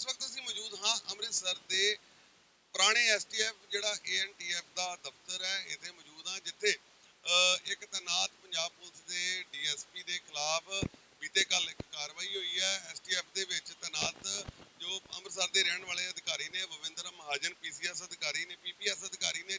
ਇਸ ਵਕਤ ਅਸੀਂ ਮੌਜੂਦ ਹਾਂ ਅੰਮ੍ਰਿਤਸਰ ਦੇ ਪੁਰਾਣੇ ਐਸਟੀਐਫ, ਜਿਹੜਾ ਏਐਨਟੀਐਫ ਦਾ ਦਫ਼ਤਰ ਹੈ, ਇੱਥੇ ਮੌਜੂਦ ਹਾਂ, ਜਿੱਥੇ ਇੱਕ ਤਨਾਤ ਪੰਜਾਬ ਪੁਲਿਸ ਦੇ ਡੀਐਸਪੀ ਦੇ ਖਿਲਾਫ ਬੀਤੇ ਕੱਲ ਇੱਕ ਕਾਰਵਾਈ ਹੋਈ ਹੈ। ਐਸਟੀਐਫ ਦੇ ਵਿੱਚ ਤਨਾਤ ਜੋ ਅੰਮ੍ਰਿਤਸਰ ਦੇ ਰਹਿਣ ਵਾਲੇ ਅਧਿਕਾਰੀ ਨੇ ਬਵਿੰਦਰ ਮਹਾਜਨ, ਪੀਸੀਐਸ ਅਧਿਕਾਰੀ ਨੇ, ਪੀਪੀਐਸ ਅਧਿਕਾਰੀ ਨੇ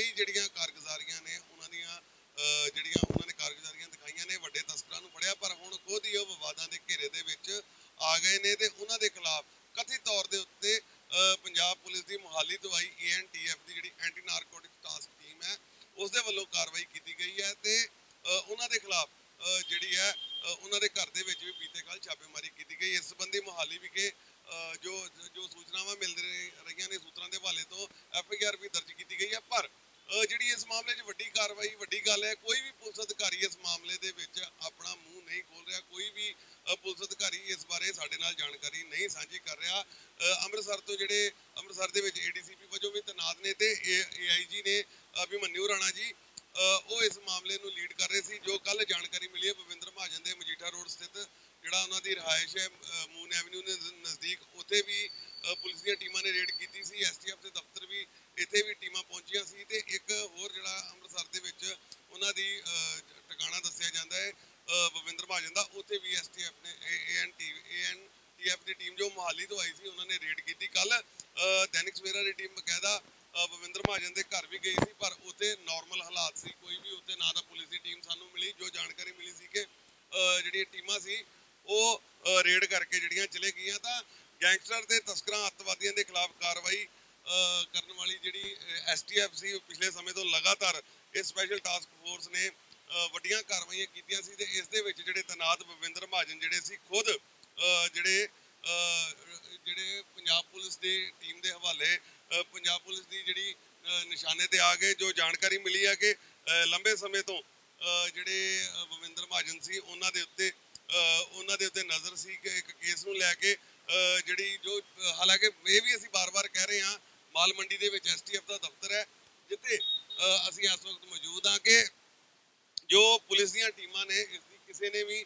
ਕਈ ਜਿਹੜੀਆਂ ਕਾਰਗੁਜ਼ਾਰੀਆਂ ਨੇ, ਉਹਨਾਂ ਦੀਆਂ ਜਿਹੜੀਆਂ ਉਹਨਾਂ ਨੇ ਕਾਰਗੁਜ਼ਾਰੀਆਂ ਦਿਖਾਈਆਂ ਨੇ, ਵੱਡੇ ਤਸਕਰਾਂ ਨੂੰ ਫੜਿਆ, ਪਰ ਹੁਣ ਖੁਦ ਹੀ ਉਹ ਵਿਵਾਦਾਂ ਦੇ ਘੇਰੇ ਦੇ ਵਿੱਚ ਆ ਗਏ ਨੇ ਤੇ ਉਹਨਾਂ ਦੇ ਖਿਲਾਫ ਕਥਿਤ ਤੌਰ ਦੇ ਉੱਤੇ ਪੰਜਾਬ ਪੁਲਿਸ ਦੀ ਮੁਹਾਲੀ ਤੋਂ ਆਈ ਏਐਨਟੀਐਫ ਦੀ ਜਿਹੜੀ ਐਂਟੀ ਨਾਰਕੋਟਿਕ ਟਾਸਕ ਟੀਮ ਹੈ, ਉਸ ਦੇ ਵੱਲੋਂ ਕਾਰਵਾਈ ਕੀਤੀ ਗਈ ਹੈ ਤੇ ਉਹਨਾਂ ਦੇ ਖਿਲਾਫ ਜਿਹੜੀ ਹੈ ਉਹਨਾਂ ਦੇ ਘਰ ਦੇ ਵਿੱਚ ਵੀ ਬੀਤੇ ਕੱਲ ਛਾਪੇਮਾਰੀ ਕੀਤੀ ਗਈ। ਇਸ ਸੰਬੰਧੀ ਮੁਹਾਲੀ ਵਿਖੇ ਜੋ ਜੋ ਸੂਚਨਾਵਾਂ ਮਿਲ ਰਹੀਆਂ ਨੇ ਸੂਤਰਾਂ ਦੇ ਹਵਾਲੇ ਤੋਂ ਐਫ ਆਈ ਆਰ ਵੀ ਦਰਜ ਕੀਤੀ ਗਈ ਹੈ, ਪਰ ਜਿਹੜੀ ਇਸ ਮਾਮਲੇ 'ਚ ਵੱਡੀ ਕਾਰਵਾਈ, ਵੱਡੀ ਗੱਲ ਹੈ, ਕੋਈ ਵੀ ਪੁਲਿਸ ਅਧਿਕਾਰੀ ਇਸ ਮਾਮਲੇ ਦੇ ਵਿੱਚ ਆਪਣਾ ਮੂੰਹ ਨਹੀਂ ਖੋਲ ਰਿਹਾ, ਕੋਈ ਵੀ ਪੁਲਿਸ ਅਧਿਕਾਰੀ ਇਸ ਬਾਰੇ ਸਾਡੇ ਨਾਲ ਜਾਣਕਾਰੀ ਨਹੀਂ ਸਾਂਝੀ ਕਰ ਰਿਹਾ। ਅੰਮ੍ਰਿਤਸਰ ਤੋਂ ਜਿਹੜੇ, ਅੰਮ੍ਰਿਤਸਰ ਦੇ ਵਿੱਚ ਏਡੀਸੀਪੀ ਵਜੋਂ ਵੀ ਤੈਨਾਤ ਨੇ ਤੇ ਏਆਈਜੀ ਨੇ ਅਭਿਮਨਿਊ ਰਾਣਾ ਜੀ ਉਹ ਇਸ ਮਾਮਲੇ ਨੂੰ ਲੀਡ ਕਰ ਰਹੇ ਸੀ, ਜੋ ਕੱਲ ਜਾਣਕਾਰੀ ਮਿਲੀ ਹੈ ਭਵਿੰਦਰ ਮਹਾਜਨ ਦੇ ਮਜੀਠਾ ਰੋਡ ਸਥਿਤ, ਜਿਹੜਾ ਉਹਨਾਂ ਦੀ ਰਿਹਾਇਸ਼ ਹੈ ਮੂਨ ਐਵਨਿਊ ਦੇ ਨਜ਼ਦੀਕ, ਉੱਥੇ ਵੀ ਪੁਲਿਸ ਦੀਆਂ ਟੀਮਾਂ ਨੇ ਰੇਡ ਕੀਤੀ ਸੀ ਐਸਟੀਐਫ ਦੇ ਦਫ਼ਤਰ ਇੱਥੇ ਵੀ ਟੀਮਾਂ ਪਹੁੰਚੀਆਂ ਸੀ ਤੇ ਇੱਕ ਹੋਰ ਜਿਹੜਾ ਅੰਮ੍ਰਿਤਸਰ ਦੇ ਵਿੱਚ ਉਹਨਾਂ ਦੀ ਟਿਕਾਣਾ ਦੱਸਿਆ ਜਾਂਦਾ ਹੈ ਅ, ਭਵਿੰਦਰ ਮਹਾਜਨ ਦਾ ਉੱਥੇ ਵੀ ਐਸਟੀਐਫ ਨੇ ਏਐਨਟੀ ਏਐਨਟੀਐਫ ਦੀ ਟੀਮ ਜੋ ਮੋਹਾਲੀ ਤੋਂ ਆਈ ਸੀ ਉਹਨਾਂ ਨੇ ਰੇਡ ਕੀਤੀ। ਕੱਲ ਦੈਨਿਕ ਸਵੇਰਾ ਦੀ ਟੀਮ ਬਕਾਇਦਾ ਅ, ਭਵਿੰਦਰ ਮਹਾਜਨ ਦੇ ਘਰ ਵੀ ਗਈ ਸੀ ਪਰ ਉੱਥੇ ਨਾਰਮਲ ਹਾਲਾਤ ਸੀ ਕੋਈ ਵੀ ਉੱਥੇ ਨਾ ਤਾਂ ਪੁਲਿਸ ਦੀ ਟੀਮ ਸਾਨੂੰ ਮਿਲੀ ਜੋ ਜਾਣਕਾਰੀ ਮਿਲੀ ਸੀ ਕਿ ਜਿਹੜੀਆਂ ਟੀਮਾਂ ਸੀ ਉਹ ਰੇਡ ਕਰਕੇ ਜਿਹੜੀਆਂ ਚਲੇ ਗਈਆਂ ਤਾਂ ਗੈਂਗਸਟਰ ਤੇ ਤਸਕਰਾਂ ਅੱਤਵਾਦੀਆਂ ਦੇ ਖਿਲਾਫ ਕਾਰਵਾਈ ਕਰਨ ਵਾਲੀ ਜਿਹੜੀ ਐਸਟੀਐਫ ਸੀ, ਉਹ ਪਿਛਲੇ ਸਮੇਂ ਤੋਂ ਲਗਾਤਾਰ ਇਹ ਸਪੈਸ਼ਲ ਟਾਸਕ ਫੋਰਸ ਨੇ ਵੱਡੀਆਂ ਕਾਰਵਾਈਆਂ ਕੀਤੀਆਂ ਸੀ ਤੇ ਇਸ ਦੇ ਵਿੱਚ ਜਿਹੜੇ ਤਨਾਤ ਬਵਿੰਦਰ ਮਹਾਜਨ ਜਿਹੜੇ ਸੀ, ਖੁਦ ਜਿਹੜੇ ਜਿਹੜੇ ਪੰਜਾਬ ਪੁਲਿਸ ਦੀ ਟੀਮ ਦੇ ਹਵਾਲੇ ਪੰਜਾਬ ਪੁਲਿਸ ਦੀ ਜਿਹੜੀ ਨਿਸ਼ਾਨੇ ਤੇ ਆ ਗਏ, ਜੋ ਜਾਣਕਾਰੀ ਮਿਲੀ ਆ ਕਿ ਲੰਬੇ ਸਮੇਂ ਤੋਂ ਜਿਹੜੇ ਬਵਿੰਦਰ ਮਹਾਜਨ ਸੀ, ਉਹਨਾਂ ਦੇ ਉੱਤੇ ਉਹਨਾਂ ਦੇ ਉੱਤੇ ਨਜ਼ਰ ਸੀ ਕਿ ਇੱਕ ਕੇਸ ਨੂੰ ਲੈ ਕੇ ਜਿਹੜੀ ਜੋ ਹਾਲਾਂਕਿ ਇਹ ਵੀ ਅਸੀਂ ਬਾਰ-ਬਾਰ ਕਹਿ ਰਹੇ ਹਾਂ ਮਾਲ ਮੰਡੀ ਦੇ ਵਿੱਚ ਐਸਟੀਐਫ ਦਾ ਦਫ਼ਤਰ ਹੈ, ਜਿੱਥੇ ਅਸੀਂ ਇਸ ਵਕਤ ਮੌਜੂਦ ਹਾਂ ਕਿ ਜੋ ਪੁਲਿਸ ਦੀਆਂ ਟੀਮਾਂ ਨੇ, ਇਸ ਦੀ ਕਿਸੇ ਨੇ ਵੀ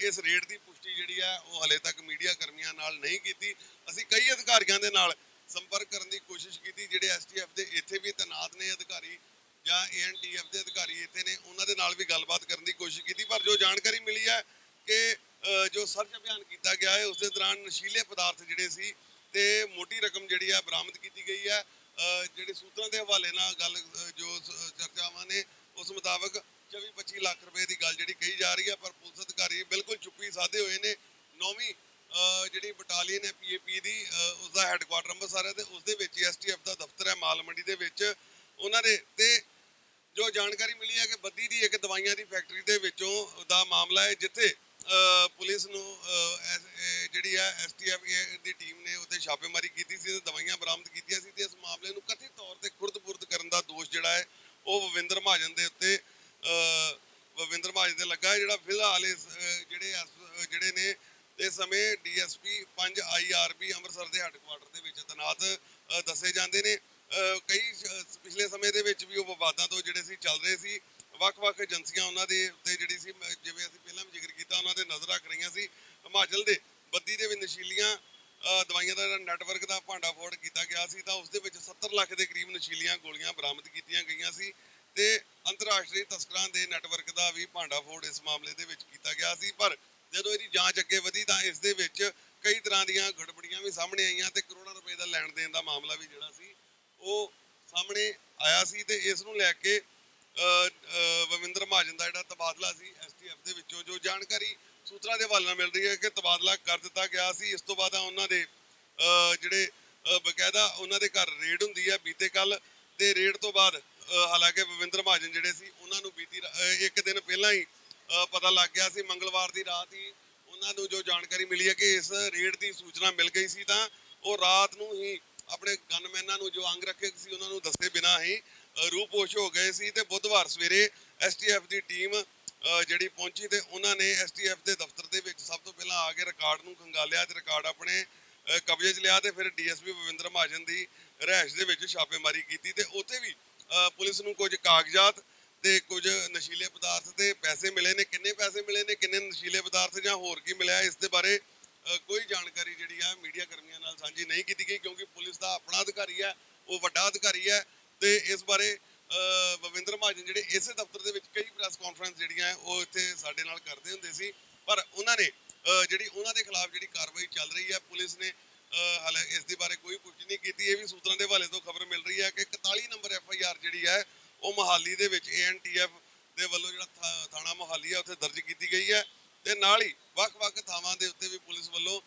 ਇਸ ਰੇਡ ਦੀ ਪੁਸ਼ਟੀ ਜਿਹੜੀ ਹੈ, ਉਹ ਹਲੇ ਤੱਕ ਮੀਡੀਆ ਕਰਮੀਆਂ ਨਾਲ ਨਹੀਂ ਕੀਤੀ। ਅਸੀਂ ਕਈ ਅਧਿਕਾਰੀਆਂ ਦੇ ਨਾਲ ਸੰਪਰਕ ਕਰਨ ਦੀ ਕੋਸ਼ਿਸ਼ ਕੀਤੀ, ਜਿਹੜੇ ਐਸਟੀਐਫ ਦੇ ਇੱਥੇ ਵੀ ਤੈਨਾਤ ਨੇ ਅਧਿਕਾਰੀ ਜਾਂ ਏਐਨਟੀਐਫ ਦੇ ਅਧਿਕਾਰੀ ਇੱਥੇ ਨੇ, ਉਹਨਾਂ ਦੇ ਨਾਲ ਵੀ ਗੱਲਬਾਤ ਕਰਨ ਦੀ ਕੋਸ਼ਿਸ਼ ਕੀਤੀ, ਪਰ ਜੋ ਜਾਣਕਾਰੀ ਮਿਲੀ ਹੈ ਕਿ ਜੋ ਸਰਚ ਅਭਿਆਨ ਕੀਤਾ ਗਿਆ ਹੈ, ਉਸ ਦੇ ਦੌਰਾਨ ਨਸ਼ੀਲੇ ਪਦਾਰਥ ਜਿਹੜੇ ਸੀ ਤੇ ਮੋਟੀ ਰਕਮ ਜਿਹੜੀ ਹੈ ਬਰਾਮਦ ਕੀਤੀ ਗਈ ਹੈ ਜਿਹੜੇ ਸੂਤਰਾਂ ਦੇ ਹਵਾਲੇ ਨਾਲ ਗੱਲ ਜੋ ਚਰਚਾਵਾਂ ਨੇ ਉਸ ਮੁਤਾਬਕ 24-25 ਲੱਖ ਰੁਪਏ ਦੀ ਗੱਲ ਜਿਹੜੀ ਕਹੀ ਜਾ ਰਹੀ ਹੈ ਪਰ ਪੁਲਿਸ ਅਧਿਕਾਰੀ ਬਿਲਕੁਲ ਚੁੱਪੀ ਸਾਧੇ ਹੋਏ ਨੇ। ਨੌਵੀਂ ਜਿਹੜੀ ਬਟਾਲੀਅਨ ਹੈ ਪੀਏਪੀ ਦੀ ਅ, ਉਸ ਦਾ ਹੈੱਡਕੁਆਟਰ ਅੰਮ੍ਰਿਤਸਰ ਹੈ ਤੇ ਉਸ ਦੇ ਵਿੱਚ ਐਸਟੀਐਫ ਦਾ ਦਫ਼ਤਰ ਹੈ ਮਾਲ ਮੰਡੀ ਦੇ ਵਿੱਚ। ਉਹਨਾਂ ਦੇ ਤੇ ਜੋ ਜਾਣਕਾਰੀ ਮਿਲੀ ਹੈ ਕਿ ਬੱਦੀ ਦੀ ਇੱਕ ਦਵਾਈਆਂ ਦੀ ਫੈਕਟਰੀ ਦੇ ਵਿੱਚੋਂ ਦਾ ਮਾਮਲਾ ਹੈ ਜਿੱਥੇ ਪੁਲਿਸ ਨੂੰ ਐਸ- ਜਿਹੜੀ ਹੈ ਐਸਟੀਐਫ ਦੀ ਟੀਮ ਨੇ ਉੱਥੇ ਛਾਪੇਮਾਰੀ ਕੀਤੀ ਸੀ ਤੇ ਦਵਾਈਆਂ ਬਰਾਮਦ ਕੀਤੀਆਂ ਸੀ ਤੇ ਇਸ ਮਾਮਲੇ ਨੂੰ ਕਥਿਤ ਤੌਰ ਤੇ ਖੁਰਦ-ਬੁਰਦ ਕਰਨ ਦਾ ਦੋਸ਼ ਜਿਹੜਾ ਹੈ ਉਹ ਭਵਿੰਦਰ ਮਹਾਜਨ ਦੇ ਉੱਤੇ ਅ, ਮਹਾਜਨ ਦੇ ਲੱਗਾ ਹੈ, ਜਿਹੜਾ ਫਿਲਹਾਲ ਇਸ ਜਿਹੜੇ ਇਸ- ਜਿਹੜੇ ਨੇ ਇਸ ਸਮੇਂ ਡੀਐਸਪੀ 5 ਆਈਆਰਬੀ ਅੰਮ੍ਰਿਤਸਰ ਦੇ ਹੈੱਡਕੁਆਟਰ ਦੇ ਵਿੱਚ ਤੈਨਾਤ ਦੱਸੇ ਜਾਂਦੇ ਨੇ। ਕਈ ਪਿਛਲੇ ਸਮੇਂ ਦੇ ਵਿੱਚ ਵੀ ਉਹ ਵਿਵਾਦਾਂ ਤੋਂ ਜਿਹੜੇ ਸੀ ਚੱਲ ਰਹੇ ਸੀ। ਵੱਖ-ਵੱਖ ਏਜੰਸੀਆਂ ਉਹਨਾਂ ਦੇ ਉੱਤੇ ਜਿਹੜੀ ਸੀ ਜਿਵੇਂ ਅਸੀਂ ਪਹਿਲਾਂ ਵੀ ਜ਼ਿਕਰ ਕੀਤਾ, ਉਹਨਾਂ ਦੇ ਨਜ਼ਰ ਰੱਖ ਰਹੀਆਂ ਸੀ। ਹਿਮਾਚਲ ਦੇ ਬੱਦੀ ਦੇ ਵੀ ਨਸ਼ੀਲੀਆਂ ਦਵਾਈਆਂ ਦਾ ਜਿਹੜਾ ਨੈਟਵਰਕ ਦਾ ਭਾਂਡਾ ਫੋੜ ਕੀਤਾ ਗਿਆ ਸੀ, ਤਾਂ ਉਸ ਦੇ ਵਿੱਚ 70 ਲੱਖ ਦੇ ਕਰੀਬ ਨਸ਼ੀਲੀਆਂ ਗੋਲੀਆਂ ਬਰਾਮਦ ਕੀਤੀਆਂ ਗਈਆਂ ਸੀ ਤੇ ਅੰਤਰਰਾਸ਼ਟਰੀ ਤਸਕਰਾਂ ਦੇ ਨੈਟਵਰਕ ਦਾ ਵੀ ਭਾਂਡਾ ਫੋੜ ਇਸ ਮਾਮਲੇ ਦੇ ਵਿੱਚ ਕੀਤਾ ਗਿਆ ਸੀ। ਪਰ ਜਦੋਂ ਇਹਦੀ ਜਾਂਚ ਅੱਗੇ ਵਧੀ, ਤਾਂ ਇਸ ਦੇ ਵਿੱਚ ਕਈ ਤਰ੍ਹਾਂ ਦੀਆਂ ਗੜਬੜੀਆਂ ਵੀ ਸਾਹਮਣੇ ਆਈਆਂ ਤੇ ਕਰੋੜਾਂ ਰੁਪਏ ਦਾ ਲੈਣ ਦੇਣ ਦਾ ਮਾਮਲਾ ਵੀ ਜਿਹੜਾ ਸੀ, ਉਹ ਸਾਹਮਣੇ ਆਇਆ ਸੀ ਤੇ ਇਸ ਨੂੰ ਲੈ ਕੇ ਵਵਿੰਦਰ ਮਹਾਜਨ ਦਾ ਜਿਹੜਾ ਤਬਾਦਲਾ ਸੀ ਐਸਟੀਐਫ ਦੇ ਵਿੱਚੋਂ, ਜੋ ਜਾਣਕਾਰੀ ਸੂਤਰਾਂ ਦੇ ਹਵਾਲੇ ਨਾਲ ਮਿਲ ਰਹੀ ਹੈ ਕਿ ਤਬਾਦਲਾ ਕਰ ਦਿੱਤਾ ਗਿਆ ਸੀ। ਇਸ ਤੋਂ ਬਾਅਦ ਉਹਨਾਂ ਦੇ ਜਿਹੜੇ ਬਕਾਇਦਾ ਉਹਨਾਂ ਦੇ ਘਰ ਰੇਡ ਹੁੰਦੀ ਹੈ ਬੀਤੇ ਕੱਲ ਤੇ ਰੇਡ ਤੋਂ ਬਾਅਦ ਹਾਲਾਂਕਿ ਬਵਿੰਦਰ ਮਹਾਜਨ ਜਿਹੜੇ ਸੀ, ਉਹਨਾਂ ਨੂੰ ਬੀਤੀ ਇੱਕ ਦਿਨ ਪਹਿਲਾਂ ਹੀ ਪਤਾ ਲੱਗ ਗਿਆ ਸੀ। ਮੰਗਲਵਾਰ ਦੀ ਰਾਤ ਹੀ ਉਹਨਾਂ ਨੂੰ ਜੋ ਜਾਣਕਾਰੀ ਮਿਲੀ ਹੈ ਕਿ ਇਸ ਰੇਡ ਦੀ ਸੂਚਨਾ ਮਿਲ ਗਈ ਸੀ, ਤਾਂ ਉਹ ਰਾਤ ਨੂੰ ਹੀ ਆਪਣੇ ਗਨਮੈਨਾਂ ਨੂੰ ਜੋ ਅੰਗ ਰੱਖੇ ਸੀ, ਉਹਨਾਂ ਨੂੰ ਦੱਸੇ ਬਿਨਾਂ ਹੀ ਰੂਪੋਸ਼ ਹੋ ਗਏ ਸੀ ਤੇ ਬੁੱਧਵਾਰ ਸਵੇਰੇ ਐਸਟੀਐਫ ਦੀ ਟੀਮ ਜਿਹੜੀ ਪਹੁੰਚੀ ਤੇ ਉਹਨਾਂ ਨੇ ਐਸਟੀਐਫ ਦੇ ਦਫ਼ਤਰ ਦੇ ਵਿੱਚ ਸਭ ਤੋਂ ਪਹਿਲਾਂ ਆ ਕੇ ਰਿਕਾਰਡ ਨੂੰ ਖੰਗਾਲਿਆ ਤੇ ਰਿਕਾਰਡ ਆਪਣੇ ਕਬਜ਼ੇ 'ਚ ਲਿਆ ਤੇ ਫਿਰ ਡੀਐਸਪੀ ਭਵਿੰਦਰ ਮਹਾਜਨ ਦੀ ਰਿਹਾਇਸ਼ ਦੇ ਵਿੱਚ ਛਾਪੇਮਾਰੀ ਕੀਤੀ ਤੇ ਉੱਥੇ ਵੀ ਪੁਲਿਸ ਨੂੰ ਕੁਝ ਕਾਗਜ਼ਾਤ ਤੇ ਕੁਝ ਨਸ਼ੀਲੇ ਪਦਾਰਥ ਤੇ ਪੈਸੇ ਮਿਲੇ ਨੇ। ਕਿੰਨੇ ਪੈਸੇ ਮਿਲੇ ਨੇ, ਕਿੰਨੇ ਨਸ਼ੀਲੇ ਪਦਾਰਥ ਜਾਂ ਹੋਰ ਕੀ ਮਿਲਿਆ, ਇਸ ਦੇ ਬਾਰੇ ਕੋਈ ਜਾਣਕਾਰੀ ਜਿਹੜੀ ਆ ਮੀਡੀਆ ਕਰਮੀਆਂ ਨਾਲ ਸਾਂਝੀ ਨਹੀਂ ਕੀਤੀ ਗਈ ਕਿਉਂਕਿ ਪੁਲਿਸ ਦਾ ਆਪਣਾ ਅਧਿਕਾਰੀ ਹੈ, ਉਹ ਵੱਡਾ ਅਧਿਕਾਰੀ ਹੈ। ਤੇ ਇਸ ਬਾਰੇ ਬਵਿੰਦਰ ਮਹਾਜਨ ਜਿਹੜੇ ਇਸੇ ਦਫ਼ਤਰ ਦੇ ਵਿੱਚ ਕਈ ਪ੍ਰੈਸ ਕਾਨਫਰੰਸ ਜਿਹੜੀਆਂ ਉਹ ਇੱਥੇ ਸਾਡੇ ਨਾਲ ਕਰਦੇ ਹੁੰਦੇ ਸੀ। ਪਰ ਉਹਨਾਂ ਨੇ ਜਿਹੜੀ ਉਹਨਾਂ ਦੇ ਖਿਲਾਫ ਜਿਹੜੀ ਕਾਰਵਾਈ ਚੱਲ ਰਹੀ ਹੈ, ਪੁਲਿਸ ਨੇ ਹਾਲੇ ਇਸ ਦੇ ਬਾਰੇ ਕੋਈ ਪੁਸ਼ਟੀ ਨਹੀਂ ਕੀਤੀ। ਇਹ ਵੀ ਸੂਤਰਾਂ ਦੇ ਹਵਾਲੇ ਤੋਂ ਖਬਰ ਮਿਲ ਰਹੀ ਹੈ ਕਿ 41 ਨੰਬਰ ਐਫ ਆਈ ਆਰ ਜਿਹੜੀ ਹੈ, ਉਹ ਮੋਹਾਲੀ ਦੇ ਵਿੱਚ ਏਐਨਟੀਐਫ ਦੇ ਵੱਲੋਂ ਜਿਹੜਾ ਥਾ- ਥਾਣਾ ਮੋਹਾਲੀ ਹੈ, ਉੱਥੇ ਦਰਜ ਕੀਤੀ ਗਈ ਹੈ। ਤੇ ਨਾਲ ਹੀ ਵੱਖ-ਵੱਖ ਥਾਵਾਂ ਦੇ ਉੱਤੇ ਵੀ ਪੁਲਿਸ ਵੱਲੋਂ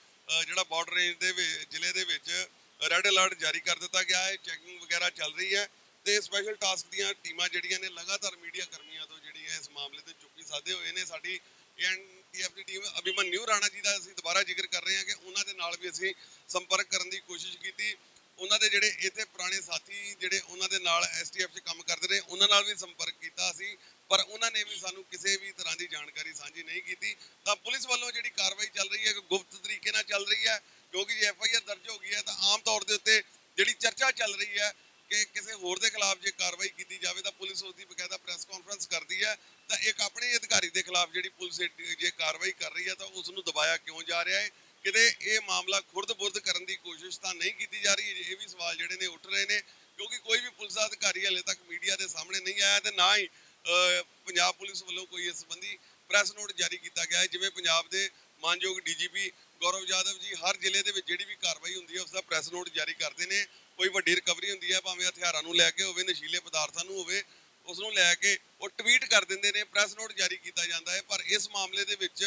ਜਿਹੜਾ ਬਾਰਡਰ ਰੇਂਜ ਦੇ ਜ਼ਿਲ੍ਹੇ ਦੇ ਵਿੱਚ ਰੈੱਡ ਅਲਰਟ ਜਾਰੀ ਕਰ ਦਿੱਤਾ ਗਿਆ ਹੈ। ਚੈਕਿੰਗ ਵਗੈਰਾ ਚੱਲ ਰਹੀ ਹੈ। ਤੇ ਸਪੈਸ਼ਲ ਟਾਸਕ ਦੀਆਂ ਟੀਮਾਂ ਜਿਹੜੀਆਂ ਨੇ ਲਗਾਤਾਰ ਮੀਡੀਆ ਕਰਮੀਆਂ ਤੋਂ ਜਿਹੜੀ ਹੈ ਇਸ ਮਾਮਲੇ ਤੇ ਚੁੱਪੀ ਸਾਧੇ ਹੋਏ ਨੇ। ਸਾਡੀ ਐਨਟੀਐਫ ਦੀ ਟੀਮ ਅਭਿਮਨਿਊ ਰਾਣਾ ਜੀ ਦਾ ਅਸੀਂ ਦੁਬਾਰਾ ਜ਼ਿਕਰ ਕਰ ਰਹੇ ਹਾਂ ਕਿ ਉਹਨਾਂ ਦੇ ਨਾਲ ਵੀ ਅਸੀਂ ਸੰਪਰਕ ਕਰਨ ਦੀ ਕੋਸ਼ਿਸ਼ ਕੀਤੀ। ਉਹਨਾਂ ਦੇ ਜਿਹੜੇ ਇੱਥੇ ਪੁਰਾਣੇ ਸਾਥੀ ਜਿਹੜੇ ਉਹਨਾਂ ਦੇ ਨਾਲ ਐਸਟੀਐਫ 'ਚ ਕੰਮ ਕਰਦੇ ਰਹੇ, ਉਹਨਾਂ ਨਾਲ ਵੀ ਸੰਪਰਕ ਕੀਤਾ ਸੀ ਪਰ ਉਹਨਾਂ ਨੇ ਵੀ ਸਾਨੂੰ ਕਿਸੇ ਵੀ ਤਰ੍ਹਾਂ ਦੀ ਜਾਣਕਾਰੀ ਸਾਂਝੀ ਨਹੀਂ ਕੀਤੀ। ਤਾਂ ਪੁਲਿਸ ਵੱਲੋਂ ਜਿਹੜੀ ਕਾਰਵਾਈ ਚੱਲ ਰਹੀ ਹੈ ਗੁਪਤ ਤਰੀਕੇ ਨਾਲ ਚੱਲ ਰਹੀ ਹੈ, ਕਿਉਂਕਿ ਜੇ ਐੱਫ ਆਈ ਆਰ ਦਰਜ ਹੋ ਗਈ ਹੈ, ਤਾਂ ਆਮ ਤੌਰ ਦੇ ਉੱਤੇ ਜਿਹੜੀ ਚਰਚਾ ਚੱਲ ਰਹੀ ਹੈ ਕਿ ਕਿਸੇ ਹੋਰ ਦੇ ਖਿਲਾਫ ਜੇ ਕਾਰਵਾਈ ਕੀਤੀ ਜਾਵੇ ਤਾਂ ਪੁਲਿਸ ਉਸ ਦੀ ਬਕਾਇਦਾ ਪ੍ਰੈਸ ਕਾਨਫਰੰਸ ਕਰਦੀ ਹੈ, ਤਾਂ ਇੱਕ ਆਪਣੇ ਅਧਿਕਾਰੀ ਦੇ ਖਿਲਾਫ ਜਿਹੜੀ ਪੁਲਿਸ ਜੇ ਕਾਰਵਾਈ ਕਰ ਰਹੀ ਹੈ ਤਾਂ ਉਸ ਨੂੰ ਦਬਾਇਆ ਕਿਉਂ ਜਾ ਰਿਹਾ ਹੈ? ਕਿਤੇ ਇਹ ਮਾਮਲਾ ਖੁਰਦ-ਬੁਰਦ ਕਰਨ ਦੀ ਕੋਸ਼ਿਸ਼ ਤਾਂ ਨਹੀਂ ਕੀਤੀ ਜਾ ਰਹੀ? ਇਹ ਵੀ ਸਵਾਲ ਜਿਹੜੇ ਨੇ ਉੱਠ ਰਹੇ ਨੇ, ਕਿਉਂਕਿ ਕੋਈ ਵੀ ਪੁਲਿਸ ਅਧਿਕਾਰੀ ਹਲੇ ਤੱਕ ਮੀਡੀਆ ਦੇ ਸਾਹਮਣੇ ਨਹੀਂ ਆਇਆ ਤੇ ਨਾ ਹੀ ਪੰਜਾਬ ਪੁਲਿਸ ਵੱਲੋਂ ਕੋਈ ਇਸ ਸੰਬੰਧੀ ਪ੍ਰੈਸ ਨੋਟ ਜਾਰੀ ਕੀਤਾ ਗਿਆ ਹੈ, ਜਿਵੇਂ ਪੰਜਾਬ ਦੇ ਮਾਨਯੋਗ ਡੀਜੀਪੀ ਗੌਰਵ ਯਾਦਵ ਜੀ ਹਰ ਜ਼ਿਲ੍ਹੇ ਦੇ ਵਿੱਚ ਜਿਹੜੀ ਵੀ ਕਾਰਵਾਈ ਹੁੰਦੀ ਹੈ ਉਸ ਦਾ ਪ੍ਰੈਸ ਨੋਟ ਜਾਰੀ ਕਰਦੇ ਨੇ। ਕੋਈ ਵੱਡੀ ਰਿਕਵਰੀ ਹੁੰਦੀ ਹੈ, ਭਾਵੇਂ ਹਥਿਆਰਾਂ ਨੂੰ ਲੈ ਕੇ ਹੋਵੇ, ਨਸ਼ੀਲੇ ਪਦਾਰਥਾਂ ਨੂੰ ਹੋਵੇ ਉਸ ਨੂੰ ਲੈ ਕੇ ਉਹ ਟਵੀਟ ਕਰ ਦਿੰਦੇ ਨੇ ਪ੍ਰੈਸ ਨੋਟ ਜਾਰੀ ਕੀਤਾ ਜਾਂਦਾ ਹੈ, ਪਰ ਇਸ ਮਾਮਲੇ ਦੇ ਵਿੱਚ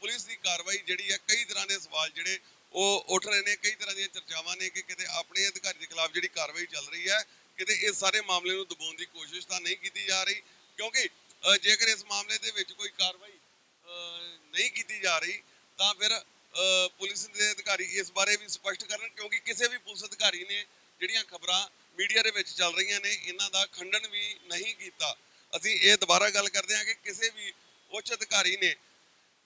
ਪੁਲਿਸ ਦੀ ਕਾਰਵਾਈ ਜਿਹੜੀ ਹੈ, ਕਈ ਤਰ੍ਹਾਂ ਦੇ ਸਵਾਲ ਜਿਹੜੇ ਉਹ ਉੱਠ ਰਹੇ ਨੇ, ਕਈ ਤਰ੍ਹਾਂ ਦੀਆਂ ਚਰਚਾਵਾਂ ਨੇ ਕਿ ਕਿਤੇ ਆਪਣੇ ਅਧਿਕਾਰੀ ਦੇ ਖਿਲਾਫ ਜਿਹੜੀ ਕਾਰਵਾਈ ਚੱਲ ਰਹੀ ਹੈ, ਕਿਤੇ ਇਸ ਸਾਰੇ ਮਾਮਲੇ ਨੂੰ ਦਬਾਉਣ ਦੀ ਕੋਸ਼ਿਸ਼ ਤਾਂ ਨਹੀਂ ਕੀਤੀ ਜਾ ਰਹੀ, ਕਿਉਂਕਿ ਜੇਕਰ ਇਸ ਮਾਮਲੇ ਦੇ ਵਿੱਚ ਕੋਈ ਕਾਰਵਾਈ ਨਹੀਂ ਕੀਤੀ ਜਾ ਰਹੀ, ਤਾਂ ਫਿਰ ਪੁਲਿਸ ਦੇ ਅਧਿਕਾਰੀ ਇਸ ਬਾਰੇ ਵੀ ਸਪਸ਼ਟ ਕਰਨ ਕਿਉਂਕਿ ਕਿਸੇ ਵੀ ਪੁਲਿਸ ਅਧਿਕਾਰੀ ਨੇ ਜਿਹੜੀਆਂ ਖਬਰਾਂ ਮੀਡੀਆ ਦੇ ਵਿੱਚ ਚੱਲ ਰਹੀਆਂ ਨੇ, ਇਹਨਾਂ ਦਾ ਖੰਡਨ ਵੀ ਨਹੀਂ ਕੀਤਾ। ਅਸੀਂ ਇਹ ਦੁਬਾਰਾ ਗੱਲ ਕਰਦੇ ਹਾਂ ਕਿ ਕਿਸੇ ਵੀ ਉੱਚ ਅਧਿਕਾਰੀ ਨੇ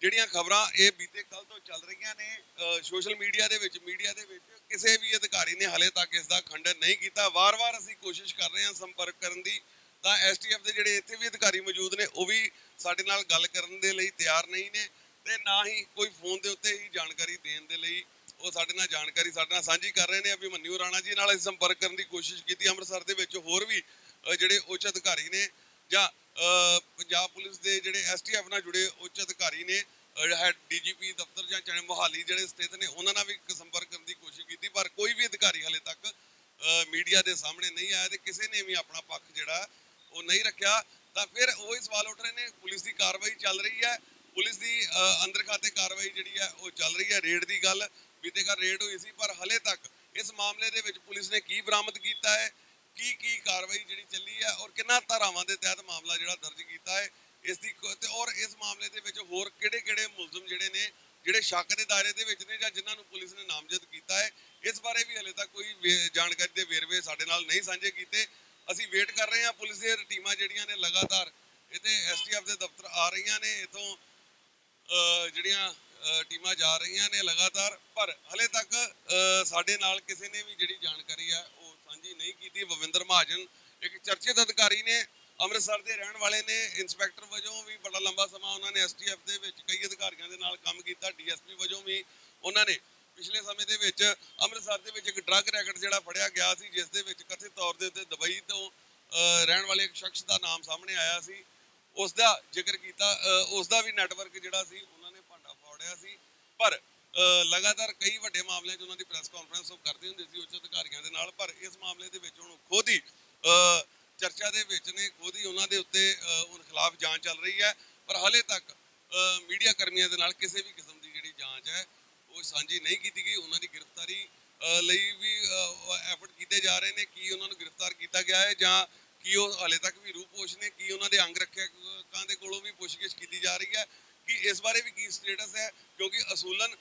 ਜਿਹੜੀਆਂ ਖਬਰਾਂ ਇਹ ਬੀਤੇ ਕੱਲ ਤੋਂ ਚੱਲ ਰਹੀਆਂ ਨੇ ਸੋਸ਼ਲ ਮੀਡੀਆ ਦੇ ਵਿੱਚ, ਮੀਡੀਆ ਦੇ ਵਿੱਚ ਕਿਸੇ ਵੀ ਅਧਿਕਾਰੀ ਨੇ ਹਲੇ ਤੱਕ ਇਸ ਦਾ ਖੰਡਨ ਨਹੀਂ ਕੀਤਾ। ਵਾਰ-ਵਾਰ ਅਸੀਂ ਕੋਸ਼ਿਸ਼ ਕਰ ਰਹੇ ਹਾਂ ਸੰਪਰਕ ਕਰਨ ਦੀ, ਤਾਂ ਐਸਟੀਐਫ ਦੇ ਜਿਹੜੇ ਇੱਥੇ ਵੀ ਅਧਿਕਾਰੀ ਮੌਜੂਦ ਨੇ, ਉਹ ਵੀ ਸਾਡੇ ਨਾਲ ਗੱਲ ਕਰਨ ਦੇ ਲਈ ਤਿਆਰ ਨਹੀਂ ਨੇ। ਤੇ ਨਾ ਹੀ ਕੋਈ ਫੋਨ ਦੇ ਉੱਤੇ ਹੀ ਜਾਣਕਾਰੀ ਦੇਣ ਦੇ ਲਈ ਉਹ ਸਾਡੇ ਨਾਲ ਜਾਣਕਾਰੀ, ਸਾਡੇ ਨਾਲ ਸਾਂਝੀ ਕਰ ਰਹੇ ਨੇ। ਅਭਿਮਨਿਊ ਰਾਣਾ ਜੀ ਨਾਲ ਅਸੀਂ ਸੰਪਰਕ ਕਰਨ ਦੀ ਕੋਸ਼ਿਸ਼ ਕੀਤੀ। ਅੰਮ੍ਰਿਤਸਰ ਦੇ ਵਿੱਚ ਹੋਰ ਵੀ ਜਿਹੜੇ ਉੱਚ ਅਧਿਕਾਰੀ ਨੇ ਜਾਂ ਪੰਜਾਬ ਪੁਲਿਸ ਦੇ ਜਿਹੜੇ ਐਸਟੀਐਫ ਨਾਲ ਜੁੜੇ ਉੱਚ ਅਧਿਕਾਰੀ ਨੇ ਹੈਡ ਡੀਜੀਪੀ ਦਫ਼ਤਰ ਜਾਂ ਚਾਹੇ ਮੋਹਾਲੀ ਜਿਹੜੇ ਸਥਿਤ ਨੇ, ਉਹਨਾਂ ਨਾਲ ਵੀ ਸੰਪਰਕ ਕਰਨ ਦੀ ਕੋਸ਼ਿਸ਼ ਕੀਤੀ। ਪਰ ਕੋਈ ਵੀ ਅਧਿਕਾਰੀ ਹਲੇ ਤੱਕ ਮੀਡੀਆ ਦੇ ਸਾਹਮਣੇ ਨਹੀਂ ਆਇਆ ਤੇ ਕਿਸੇ ਨੇ ਵੀ ਆਪਣਾ ਪੱਖ ਜਿਹੜਾ ਉਹ ਨਹੀਂ ਰੱਖਿਆ। ਤਾਂ ਫਿਰ ਉਹੀ ਸਵਾਲ ਉੱਠ ਰਹੇ ਨੇ। ਪੁਲਿਸ ਦੀ ਕਾਰਵਾਈ ਚੱਲ ਰਹੀ ਹੈ। ਪੁਲਿਸ ਦੀ ਅੰਦਰ ਖਾਤੇ ਕਾਰਵਾਈ ਜਿਹੜੀ ਹੈ, ਉਹ ਚੱਲ ਰਹੀ ਹੈ, ਰੇਡ ਦੀ ਗੱਲ ਬੀਤੇ ਘਰ ਰੇਡ ਹੋਈ ਸੀ, ਪਰ ਹਲੇ ਤੱਕ ਇਸ ਮਾਮਲੇ ਦੇ ਵਿੱਚ ਪੁਲਿਸ ਨੇ ਕੀ ਬਰਾਮਦ ਕੀਤਾ ਹੈ, ਕੀ ਕੀ ਕਾਰਵਾਈ ਜਿਹੜੀ ਚੱਲੀ ਹੈ, ਔਰ ਕਿੰਨਾ ਧਾਰਾਵਾਂ ਦੇ ਤਹਿਤ ਮਾਮਲਾ ਜਿਹੜਾ ਦਰਜ ਕੀਤਾ ਹੈ, ਇਸ ਦੀ ਤੇ ਔਰ ਇਸ ਮਾਮਲੇ ਦੇ ਵਿੱਚ ਹੋਰ ਕਿਹੜੇ ਕਿਹੜੇ ਮੁਲਜ਼ਮ ਜਿਹੜੇ ਨੇ, ਜਿਹੜੇ ਸ਼ੱਕ ਦੇ ਦਾਇਰੇ ਦੇ ਵਿੱਚ ਨੇ, ਜਾਂ ਜਿਨ੍ਹਾਂ ਨੂੰ ਪੁਲਿਸ ਨੇ ਨਾਮਜ਼ਦ ਕੀਤਾ ਹੈ, ਇਸ ਬਾਰੇ ਵੀ ਹਲੇ ਤੱਕ ਕੋਈ ਵੇ- ਜਾਣਕਾਰੀ ਦੇ ਵੇਰਵੇ ਸਾਡੇ ਨਾਲ ਨਹੀਂ ਸਾਂਝੇ ਕੀਤੇ। ਅਸੀਂ ਵੇਟ ਕਰ ਰਹੇ ਹਾਂ, ਪੁਲਿਸ ਦੀਆਂ ਟੀਮਾਂ ਜਿਹੜੀਆਂ ਨੇ ਲਗਾਤਾਰ ਇੱਥੇ ਐਸਟੀਐਫ ਦੇ ਦਫ਼ਤਰ ਆ ਰਹੀਆਂ ਨੇ, ਇਥੋਂ ਜਿਹੜੀਆਂ ਟੀਮਾਂ ਜਾ ਰਹੀਆਂ ਨੇ ਲਗਾਤਾਰ, ਪਰ ਹਲੇ ਤੱਕ ਸਾਡੇ ਨਾਲ ਕਿਸੇ ਨੇ ਵੀ ਜਿਹੜੀ ਜਾਣਕਾਰੀ ਆ, ਉਹ ਸਾਂਝੀ ਨਹੀਂ ਕੀਤੀ। ਬਵਿੰਦਰ ਮਹਾਜਨ ਇੱਕ ਚਰਚਿਤ ਅਧਿਕਾਰੀ ਨੇ, ਅੰਮ੍ਰਿਤਸਰ ਦੇ ਰਹਿਣ ਵਾਲੇ ਨੇ। ਇੰਸਪੈਕਟਰ ਵਜੋਂ ਵੀ ਬੜਾ ਲੰਬਾ ਸਮਾਂ ਉਹਨਾਂ ਨੇ ਐਸਟੀਐਫ ਦੇ ਵਿੱਚ ਕਈ ਅਧਿਕਾਰੀਆਂ ਦੇ ਨਾਲ ਕੰਮ ਕੀਤਾ ਡੀਐਸਪੀ ਵਜੋਂ ਵੀ ਉਹਨਾਂ ਨੇ। ਪਿਛਲੇ ਸਮੇਂ ਦੇ ਵਿੱਚ ਅੰਮ੍ਰਿਤਸਰ ਦੇ ਵਿੱਚ ਇੱਕ ਡਰੱਗ ਰੈਕਟ ਜਿਹੜਾ ਫੜਿਆ ਗਿਆ ਸੀ, ਜਿਸ ਦੇ ਵਿੱਚ ਕਥਿਤ ਤੌਰ ਦੇ ਉੱਤੇ ਦੁਬਈ ਤੋਂ ਰਹਿਣ ਵਾਲੇ ਇੱਕ ਸ਼ਖਸ ਦਾ ਨਾਮ ਸਾਹਮਣੇ ਆਇਆ ਸੀ। ਉਸ ਦਾ ਜ਼ਿਕਰ ਕੀਤਾ ਅ, ਉਸ ਦਾ ਵੀ ਨੈਟਵਰਕ ਜਿਹੜਾ ਸੀ ਉਹਨਾਂ ਨੇ ਭਾਂਡਾ ਫੋੜਿਆ ਸੀ। ਪਰ ਲਗਾਤਾਰ ਕਈ ਵੱਡੇ ਮਾਮਲਿਆਂ 'ਚ ਉਹਨਾਂ ਦੀ ਪ੍ਰੈਸ ਕਾਨਫਰੰਸ ਉਹ ਕਰਦੇ ਹੁੰਦੇ ਸੀ ਉੱਚ ਅਧਿਕਾਰੀਆਂ ਦੇ ਨਾਲ। ਪਰ ਇਸ ਮਾਮਲੇ ਦੇ ਵਿੱਚ ਹੁਣ ਖੁਦ ਹੀ ਚਰਚਾ ਦੇ ਵਿੱਚ ਨੇ ਖੁਦ ਹੀ ਉਹਨਾਂ ਦੇ ਉੱਤੇ ਉਹਨਾਂ ਖਿਲਾਫ ਜਾਂਚ ਚੱਲ ਰਹੀ ਹੈ। ਪਰ ਹਾਲੇ ਤੱਕ ਮੀਡੀਆ ਕਰਮੀਆਂ ਦੇ ਨਾਲ ਕਿਸੇ ਵੀ ਕਿਸਮ ਦੀ ਜਿਹੜੀ ਜਾਂਚ ਹੈ ਉਹ ਸਾਂਝੀ ਨਹੀਂ ਕੀਤੀ ਗਈ। ਉਹਨਾਂ ਦੀ ਗ੍ਰਿਫਤਾਰੀ ਲਈ ਵੀ ਐਫਰਟ ਕੀਤੇ ਜਾ ਰਹੇ ਨੇ। ਕੀ ਉਹਨਾਂ ਨੂੰ ਗ੍ਰਿਫਤਾਰ ਕੀਤਾ ਗਿਆ ਹੈ ਜਾਂ ਕੀ ਉਹ ਹਾਲੇ ਤੱਕ ਵੀ ਰੂਪੋਸ਼ ਨੇ ਕੀ ਉਹਨਾਂ ਦੇ ਅੰਗ ਰੱਖਿਅਕਾਂ ਦੇ ਕੋਲੋਂ ਵੀ ਪੁੱਛਗਿੱਛ ਕੀਤੀ ਜਾ ਰਹੀ ਹੈ ਕਿ ਇਸ ਬਾਰੇ ਵੀ ਕੀ ਸਟੇਟਸ ਹੈ ਕਿਉਂਕਿ ਅਸੂਲਨ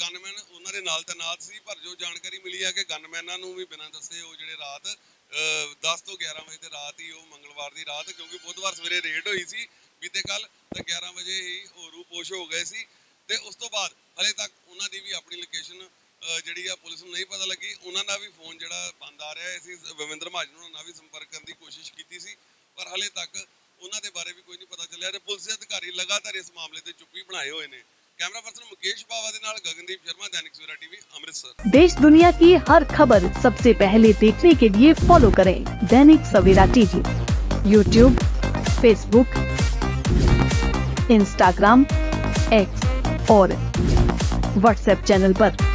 ਗਨਮੈਨ ਉਹਨਾਂ ਦੇ ਨਾਲ ਤੈਨਾਤ ਸੀ ਪਰ ਜੋ ਜਾਣਕਾਰੀ ਮਿਲੀ ਹੈ ਕਿ ਗਨਮੈਨਾਂ ਨੂੰ ਵੀ ਬਿਨਾਂ ਦੱਸੇ ਉਹ ਜਿਹੜੇ ਰਾਤ ਅ, 10 ਤੋਂ 11 ਵਜੇ ਦੇ ਰਾਤ ਹੀ ਉਹ ਮੰਗਲਵਾਰ ਦੀ ਰਾਤ ਕਿਉਂਕਿ ਬੁੱਧਵਾਰ ਸਵੇਰੇ ਰੇਡ ਹੋਈ ਸੀ ਬੀਤੇ ਕੱਲ ਤੇ 11 ਵਜੇ ਹੀ ਉਹ ਰੂਪੋਸ਼ ਹੋ ਗਏ ਸੀ ਤੇ ਉਸ ਤੋਂ ਬਾਅਦ ਹਲੇ ਤੱਕ ਉਹਨਾਂ ਦੀ ਵੀ ਆਪਣੀ ਲੋਕੇਸ਼ਨ ਜਿਹੜੀ ਆ ਪੁਲਿਸ ਨੂੰ ਨਹੀਂ ਪਤਾ ਲੱਗੀ ਉਹਨਾਂ ਦਾ ਵੀ ਫੋਨ ਜਿਹੜਾ ਬੰਦ ਆ ਰਿਹਾ ਹੈ ਅਸੀਂ ਰਵਿੰਦਰ ਮਹਾਜਨ ਉਹਨਾਂ ਨਾਲ ਵੀ ਸੰਪਰਕ ਕਰਨ ਦੀ ਕੋਸ਼ਿਸ਼ ਕੀਤੀ ਸੀ ਪਰ ਹਲੇ ਤੱਕ ਉਹਨਾਂ ਦੇ ਬਾਰੇ ਵੀ ਕੋਈ ਨਹੀਂ ਪਤਾ ਚੱਲਿਆ ਤੇ ਪੁਲਿਸ ਦੇ ਅਧਿਕਾਰੀ ਲਗਾਤਾਰ ਇਸ ਮਾਮਲੇ ਤੇ ਚੁੱਪੀ ਬਣਾਏ ਹੋਏ ਨੇ ਕੈਮਰਾ ਪਰਸਨ ਮੁਕੇਸ਼ ਬਾਵਾ ਦੇ ਨਾਲ ਗਗਨਦੀਪ ਸ਼ਰਮਾ ਦੈਨਿਕ ਸਵੇਰਾ ਟੀਵੀ ਅੰਮ੍ਰਿਤਸਰ देश दुनिया की हर खबर सबसे पहले देखने के लिए फॉलो करें Dainik Savera TV YouTube Facebook Instagram X और व्हाट्सएप चैनल पर।